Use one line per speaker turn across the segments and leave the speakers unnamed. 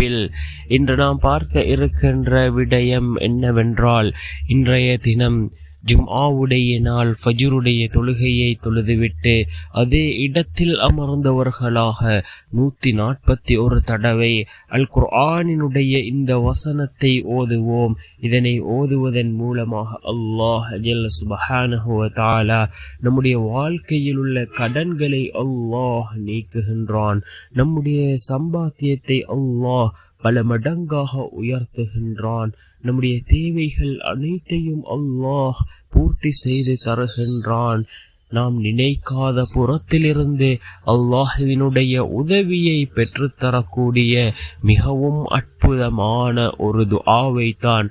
தலைப்பில் இன்று நாம் பார்க்க இருக்கின்ற விடயம் என்னவென்றால் இன்றைய தினம் ஜும்ஆவுடைய நாள் ஃபஜ்ருடைய தொழுகையை தொழுதுவிட்டு அதே இடத்தில் அமர்ந்தவர்களாக நூற்றி நாற்பத்தி ஒரு தடவை அல் குர்ஆனினுடைய இந்த வசனத்தை ஓதுவோம். இதனை ஓதுவதன் மூலமாக அல்லாஹ் ஜெல் சுபஹானஹுவ தாலா நம்முடைய வாழ்க்கையில் உள்ள கடன்களை அல்லாஹ் நீக்குகின்றான். நம்முடைய சம்பாத்தியத்தை அல்லாஹ் பல மடங்காக உயர்த்துகின்றான். நம்முடைய தேவைகள் அனைத்தையும் அல்லாஹ் பூர்த்தி செய்து தருகின்றான். நாம் நினைக்காத புறத்திலிருந்து அல்லாஹுவினுடைய உதவியை பெற்றுத்தரக்கூடிய மிகவும் அற்புதமான ஒரு துவாவை தான்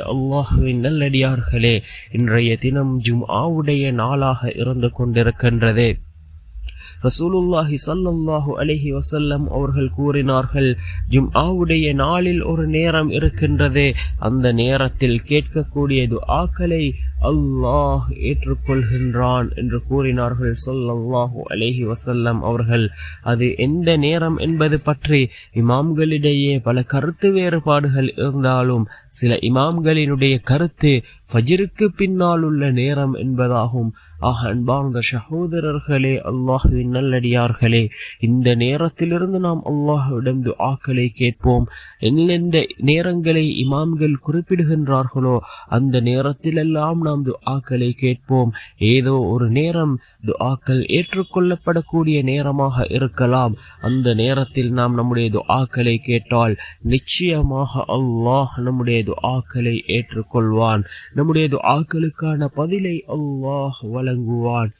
அல்லாஹுவின் நல்லடியார்களே இன்றைய தினம் ஜும் ஆவுடைய நாளாக இருந்து கொண்டிருக்கின்றது. ரசூலுல்லாஹி சல்லல்லாஹு அலஹி வசல்லம் அவர்கள் கூறினார்கள் ஜும் ஆவுடைய நாளில் ஒரு நேரம் இருக்கின்றது. அந்த நேரத்தில் கேட்கக்கூடிய துஆக்களை அல்லாஹ் ஏற்றுக்கொள்கின்றான் என்று கூறினார்கள் சொல்லல்லாஹு அலேஹி வசல்லம் அவர்கள். அது எந்த நேரம் என்பது பற்றி இமாம்களிடையே பல கருத்து வேறுபாடுகள் இருந்தாலும் சில இமாம்களினுடைய கருத்து ஃபஜிருக்கு பின்னால் உள்ள நேரம் என்பதாகும். ஆக அன்பார்ந்த சகோதரர்களே அல்லாஹுவின் நல்லடியார்களே இந்த நேரத்திலிருந்து நாம் அல்லாஹுவிடம் துஆக்களை கேட்போம். எந்தெந்த நேரங்களை இமாம்கள் குறிப்பிடுகின்றார்களோ அந்த நேரத்திலெல்லாம் நாம் துஆக்களை கேட்போம். ஏதோ ஒரு நேரம் துஆக்கள் ஏற்றுக்கொள்ளப்படக்கூடிய நேரமாக இருக்கலாம். அந்த நேரத்தில் நாம் நம்முடைய துஆக்களை கேட்டால் நிச்சயமாக அல்லாஹ் நம்முடைய துஆக்களை ஏற்றுக்கொள்வான். நம்முடைய துஆக்களுக்கான பதிலை அல்லாஹ் வழங்குவான்.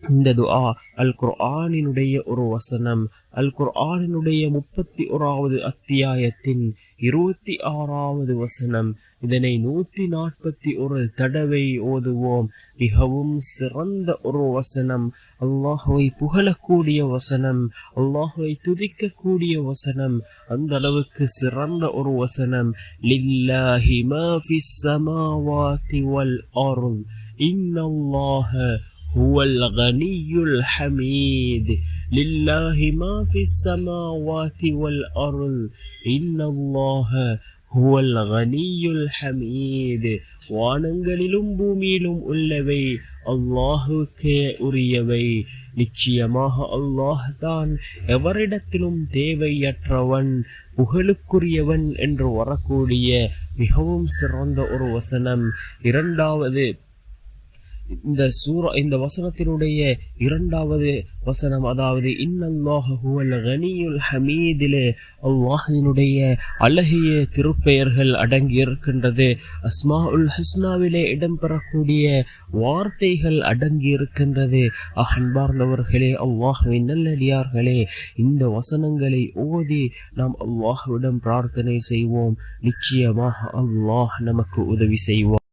இந்த துஆ அல் குர்ஆனினுடைய ஒரு வசனம். அல் குர்ஆனினுடைய முப்பத்தி ஓராவது அத்தியாயத்தின் இருபத்தி ஆறாவது வசனம். இதனை நூத்தி நாற்பத்தி ஒரு தடவை ஓதுவோம். மிகவும் சிறந்த ஒரு வசனம். அல்லாஹுவை புகழக்கூடிய வசனம். அல்லாஹுவை துதிக்கக்கூடிய வசனம். அந்த அளவுக்கு சிறந்த ஒரு வசனம். லில்லாஹி மா ஃபிஸ் ஸமாவாதி வல் அருள் இன்னல்லாஹ هو الغني الحميد لله ما في السماوات والأرض إن الله هو الغني الحميد வானங்களிலும் பூமியிலும் உள்ளவை அல்லாஹுக்கே உரியவை நிச்சயமாக அல்லாஹ் தான் எவரிடத்திலும் தேவையற்றவன் புகழுக்குரியவன் என்று வரக்கூடிய மிகவும் சிறந்த ஒரு வசனம் இரண்டாவது இந்த சூரா இந்த வசனத்தினுடைய இரண்டாவது வசனம் அதாவது இன்னல்லாஹுவல் ஹமீதிலே அல்லாஹினுடைய அழகிய திருப்பெயர்கள் அடங்கி இருக்கின்றது அஸ்மா உல் ஹஸ்னாவிலே இடம்பெறக்கூடிய வார்த்தைகள் அடங்கி இருக்கின்றது அன்பார்ந்தவர்களே அவ்வாஹுவின் நல்லடியார்களே இந்த வசனங்களை ஓதி நாம் அவ்வாஹுவிடம் பிரார்த்தனை செய்வோம். நிச்சயமாக அல்லாஹ் நமக்கு உதவி செய்வோம்